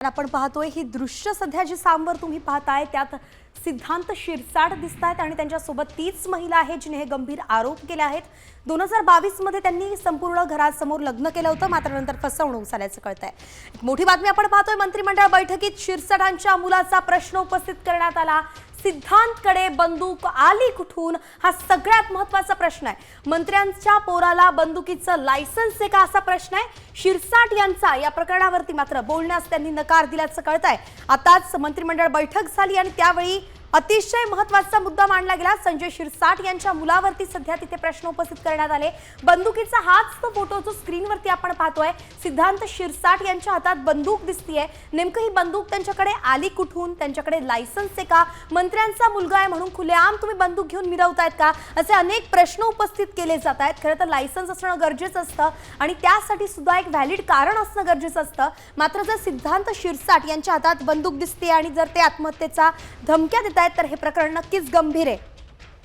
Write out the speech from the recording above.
आपण पाहतोय ही दृश्य सध्या जी सामवर तुम्ही पाहताय त्यात सिद्धांत शिरसाट दिसत आहेत आणि त्यांच्यासोबत तीच महिला आहे जिने हे गंभीर आरोप केले आहेत. दोन हजार बावीसमध्ये त्यांनी संपूर्ण घरासमोर लग्न केलं होतं मात्र नंतर फसवणूक झाल्याचं कळत आहे मोठी बातमी आपण पाहतोय मंत्रिमंडळ बैठकीत शिरसाटांच्या मुलाचा प्रश्न उपस्थित करण्यात आला. सिद्धांतकडे बंदूक आली कुठून? हा सगळ्यात महत्त्वाचा प्रश्न आहे. मंत्र्यांच्या पोराला बंदुकीचं लायसन्स आहे का असा प्रश्न आहे? शिरसाट यांचा या प्रकरणावरती मात्र बोलण्यास त्यांनी नकार दिल्याचं कळत आहे आताच मंत्रिमंडळ बैठक झाली आणि त्यावेळी अतिशय महत्त्वाचा मुद्दा मांडला गेला. संजय शिरसाट यांच्या मुलावरती सध्या तिथे प्रश्न उपस्थित करण्यात आले. बंदुकीचा हाच तो फोटो जो स्क्रीनवरती आपण पाहतोय सिद्धांत शिरसाट यांच्या हातात बंदूक दिसतीये. नेमकं ही बंदूक त्यांच्याकडे आली कुठून? त्यांच्याकडे लायसन्स आहे का? मंत्र्यांचा मुलगा आहे म्हणून खुलेआम तुम्ही बंदूक घेऊन मिरवतायत का? असे अनेक प्रश्न उपस्थित केले जात आहेत खरं तर लायसन्स असणं गरजेचं असतं आणि त्यासाठी सुद्धा एक व्हॅलिड कारण असणं गरजेचं असतं. मात्र जर सिद्धांत शिरसाट यांच्या हातात बंदूक दिसते आणि जर ते आत्महत्येचा धमक्या देतात आहेत तर हे प्रकरण नक्कीच गंभीर आहे.